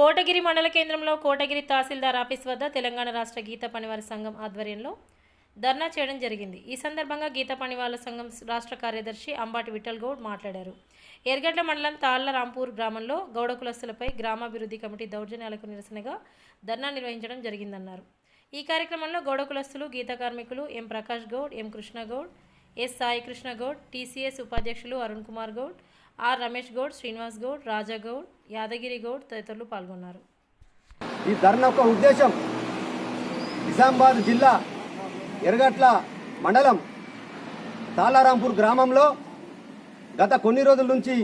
కోటగిరి మండల కేంద్రంలో కోటగిరి తహసీల్దార్ ఆఫీస్ వద్ద తెలంగాణ రాష్ట్ర గీత పనివారి సంఘం ఆధ్వర్యంలో ధర్నా చేయడం జరిగింది. ఈ సందర్భంగా గీత పనివాళ్ళ సంఘం రాష్ట్ర కార్యదర్శి అంబాటి విఠల్ గౌడ్ మాట్లాడారు. ఎర్గడ్ల మండలం తాళ్ళ రాంపూర్ గ్రామంలో గౌడ కులస్తులపై గ్రామాభివృద్ధి కమిటీ దౌర్జన్యాలకు నిరసనగా ధర్నా నిర్వహించడం జరిగిందన్నారు. ఈ కార్యక్రమంలో గౌడ కులస్తులు గీత కార్మికులు M Prakash Goud M Krishna Goud S Sai Krishna Goud TCS ఉపాధ్యక్షులు అరుణ్ కుమార్ గౌడ్ ఆర్ రమేష్ గౌడ్ శ్రీనివాస్ గౌడ్ రాజా గౌడ్ యాదగిరి గౌడ్ తదితరులు పాల్గొన్నారు. ఈ ధర్నా యొక్క ఉద్దేశం నిజామాబాద్ జిల్లా ఎరగట్ల మండలం తాలారాంపూర్ గ్రామంలో గత కొన్ని రోజుల నుంచి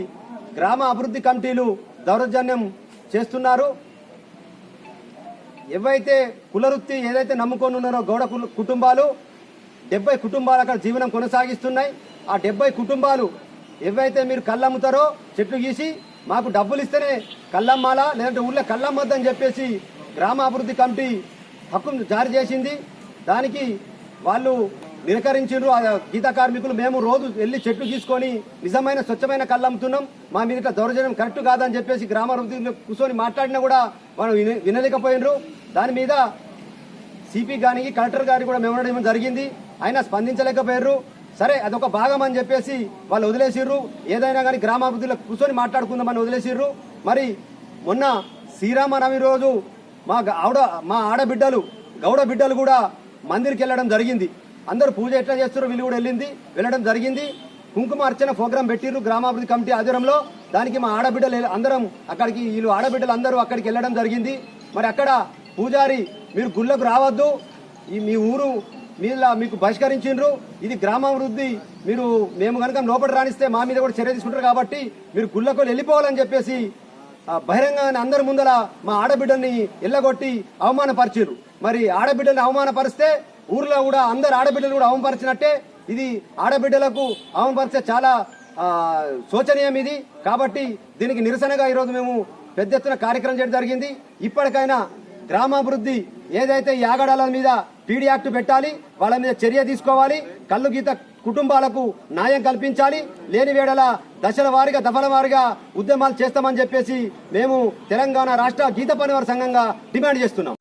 గ్రామ అభివృద్ధి కమిటీలు దౌర్జన్యం చేస్తున్నారు. ఎవైతే కులవృత్తి ఏదైతే నమ్ముకొని ఉన్నారో గౌడ కుటుంబాలు డెబ్బై కుటుంబాలు అక్కడ జీవనం కొనసాగిస్తున్నాయి. ఆ డెబ్బై కుటుంబాలు ఏవైతే మీరు కళ్ళమ్ముతారో చెట్లు గీసి మాకు డబ్బులు ఇస్తేనే కళ్ళమ్మాలా లేదంటే ఊళ్ళో కళ్ళమ్మొద్దని చెప్పేసి గ్రామాభివృద్ధి కమిటీ హక్కును జారీ చేసింది. దానికి వాళ్ళు నిరకరించారు ఆ గీత కార్మికులు మేము రోజు వెళ్ళి చెట్లు తీసుకొని నిజమైన స్వచ్ఛమైన కళ్ళు అమ్ముతున్నాం. మా మీద ఇట్లా దౌర్జన్యం కరెక్ట్ కాదని చెప్పేసి గ్రామాభివృద్ధిలో కూర్చొని మాట్లాడినా కూడా వాళ్ళు విన- వినలేకపోయినరు దాని మీద సిపి గారికి కలెక్టర్ గారికి కూడా మేము జరిగింది. ఆయన స్పందించలేకపోయారు సరే అదొక భాగం అని చెప్పేసి వాళ్ళు వదిలేసిర్రు. ఏదైనా కానీ గ్రామాభివృద్ధిలో కూర్చొని మాట్లాడుకుందామని వదిలేసిర్రు. మరి మొన్న శ్రీరామనవమి రోజు మా ఆవిడ మా ఆడబిడ్డలు గౌడ బిడ్డలు కూడా మందిరికి వెళ్ళడం జరిగింది. అందరూ పూజ ఎట్లా చేస్తారో వీళ్ళు కూడా వెళ్ళింది వెళ్ళడం జరిగింది. కుంకుమ అర్చన ప్రోగ్రాం పెట్టిర్రు గ్రామాభివృద్ధి కమిటీ ఆధ్వర్యంలో. దానికి మా ఆడబిడ్డలు అందరం అక్కడికి వీళ్ళు ఆడబిడ్డలు అందరూ అక్కడికి వెళ్ళడం జరిగింది. మరి అక్కడ పూజారి మీరు గుళ్ళకు రావద్దు. ఈ మీ ఊరు మీలా మీకు బహిష్కరించిండ్రు. ఇది గ్రామాభివృద్ధి. మీరు మేము కనుక లోపల రాణిస్తే మా మీద కూడా చర్య తీసుకుంటారు కాబట్టి మీరు గుళ్ళకు వెళ్ళిపోవాలని చెప్పేసి ఆ, బహిరంగంగా అందరి ముందర మా ఆడబిడ్డల్ని ఎల్లగొట్టి అవమానపరిచారు మరి ఆడబిడ్డల్ని అవమానపరిస్తే ఊర్లో కూడా అందరు ఆడబిడ్డలు కూడా అవమానపరిచినట్టే. ఇది ఆడబిడ్డలకు అవమానపరిచే చాలా శోచనీయం ఇది. కాబట్టి దీనికి నిరసనగా ఈరోజు మేము పెద్ద ఎత్తున కార్యక్రమం చేయడం జరిగింది. ఇప్పటికైనా గ్రామాభివృద్ధి ఏదైతే ఈ ఆగడాల మీద పీడీ యాక్ట్ పెట్టాలి వాళ్ళ మీద చర్య తీసుకోవాలి కళ్ళు గీత కుటుంబాలకు న్యాయం కల్పించాలి లేని వేళల దశల వారిగా దఫల వారిగా ఉద్యమాలు చేస్తామని చెప్పేసి మేము తెలంగాణ రాష్ట్ర గీత పనివారి సంఘంగా డిమాండ్ చేస్తున్నాం.